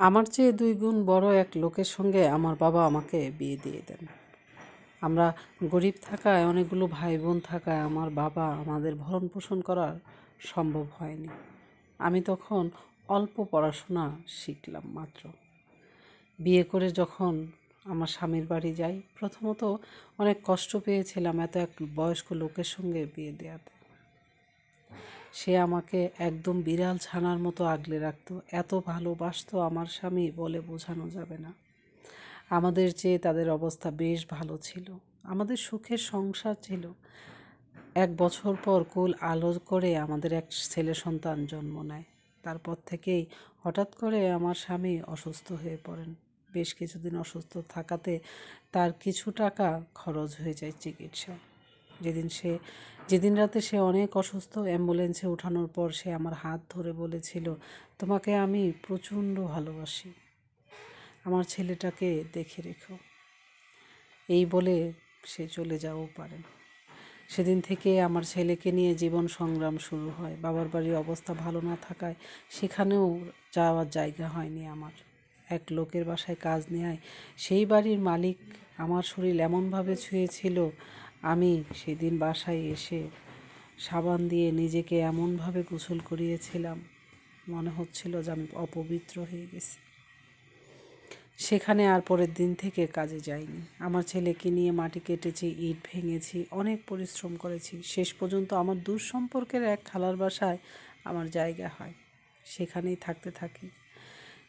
আমার চেয়ে দুই গুণ বড় এক লোকের সঙ্গে আমার বাবা আমাকে বিয়ে দিয়ে দেন। আমরা গরিব থাকায়, অনেকগুলো ভাই বোন থাকায় আমার বাবা আমাদের ভরণ পোষণ করার সম্ভব হয়নি। আমি তখন অল্প পড়াশোনা শিখলাম মাত্র। বিয়ে করে যখন আমার স্বামীর বাড়ি যাই, প্রথমত অনেক কষ্ট পেয়েছিলাম এত এক বয়স্ক লোকের সঙ্গে বিয়ে দেওয়াতে সে আমাকে একদম বিড়াল ছানার মতো আগলে রাখতো। এত ভালোবাসতো আমার স্বামী বলে বোঝানো যাবে না। আমাদের চেয়ে তাদের অবস্থা বেশ ভালো ছিল। আমাদের সুখের সংসার ছিল। এক বছর পর কুল আলো করে আমাদের এক ছেলে সন্তান জন্ম নেয়। তারপর থেকেই হঠাৎ করে আমার স্বামী অসুস্থ হয়ে পড়েন। বেশ কিছুদিন অসুস্থ থাকাতে তার কিছু টাকা খরচ হয়ে যায় চিকিৎসায়। যেদিন সে, যেদিন রাতে সে অনেক অসুস্থ, অ্যাম্বুলেন্সে ওঠানোর পর সে আমার হাত ধরে বলেছিল, তোমাকে আমি প্রচণ্ড ভালোবাসি। আমার ছেলেটাকে দেখে রেখো। এই বলে সে চলে যাও পারে। সেদিন থেকে আমার ছেলেকে নিয়ে জীবন সংগ্রাম শুরু হয়। বাবার বাড়ির অবস্থা ভালো না থাকায় সেখানেও যাওয়ার জায়গা হয়নি আমার। এক লোকের বাসায় কাজ নেয় সেই বাড়ির মালিক আমার শরীর এমনভাবে ছুঁয়েছিল আমি সেদিন বাসায় এসে সাবান দিয়ে নিজেকে এমনভাবে গোসল করিয়েছিলাম, মনে হচ্ছিল যে আমি অপবিত্র হয়ে গেছি। সেখানে আর পরের দিন থেকে কাজে যাইনি। আমার ছেলেকে নিয়ে মাটি কেটেছি, ইট ভেঙেছি, অনেক পরিশ্রম করেছি। শেষ পর্যন্ত আমার দূর সম্পর্কের এক খালার বাসায় আমার জায়গা হয়, সেখানেই থাকতে থাকি।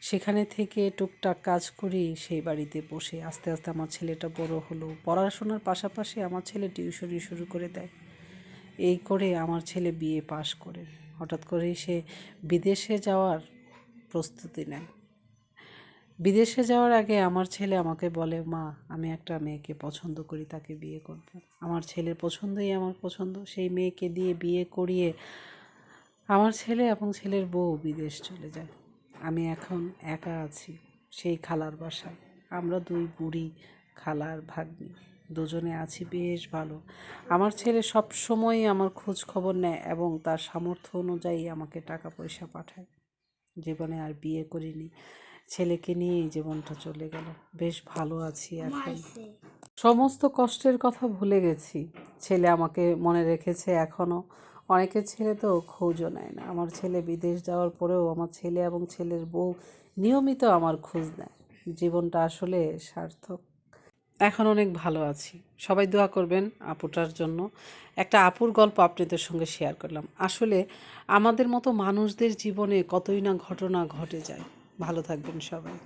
সেখানে থেকে টুকটাক কাজ করি, সেই বাড়িতে বসে। আস্তে আস্তে আমার ছেলেটা বড় হলো। পড়াশোনার পাশাপাশি আমার ছেলে টিউশনি শুরু করে দেয়। এই করে আমার ছেলে বিয়ে পাশ করে। হঠাৎ করেই সে বিদেশে যাওয়ার প্রস্তুতি নেয়। বিদেশে যাওয়ার আগে আমার ছেলে আমাকে বলে, মা, আমি একটা মেয়েকে পছন্দ করি, তাকে বিয়ে করব। আমার ছেলের পছন্দই আমার পছন্দ। সেই মেয়েকে দিয়ে বিয়ে করিয়ে আমার ছেলে এবং ছেলের বউ বিদেশ চলে যায়। আমি এখন একা আছি সেই খালার বাসায়। আমরা দুই বুড়ি খালার ভাগ্নি দুজনে আছি বেশ ভালো। আমার ছেলে সব সময় আমার খোঁজ খবর নেয় এবং তার সামর্থ্য অনুযায়ী আমাকে টাকা পয়সা পাঠায়। জীবনে আর বিয়ে করিনি। ছেলেকে নিয়েই জীবনটা চলে গেল। বেশ ভালো আছি এখন। সমস্ত কষ্টের কথা ভুলে গেছি। ছেলে আমাকে মনে রেখেছে এখনও অনেকের ছেলে তো খোঁজও নেয় না। আমার ছেলে বিদেশ যাওয়ার পরেও আমার ছেলে এবং ছেলের বউ নিয়মিত আমার খোঁজ নেয়। জীবনটা আসলে সার্থক। এখন অনেক ভালো আছি। সবাই দোয়া করবেন আপুটার জন্য। একটা আপুর গল্প আপনাদের সঙ্গে শেয়ার করলাম। আসলে আমাদের মতো মানুষদের জীবনে কতই না ঘটনা ঘটে যায়। ভালো থাকবেন সবাই।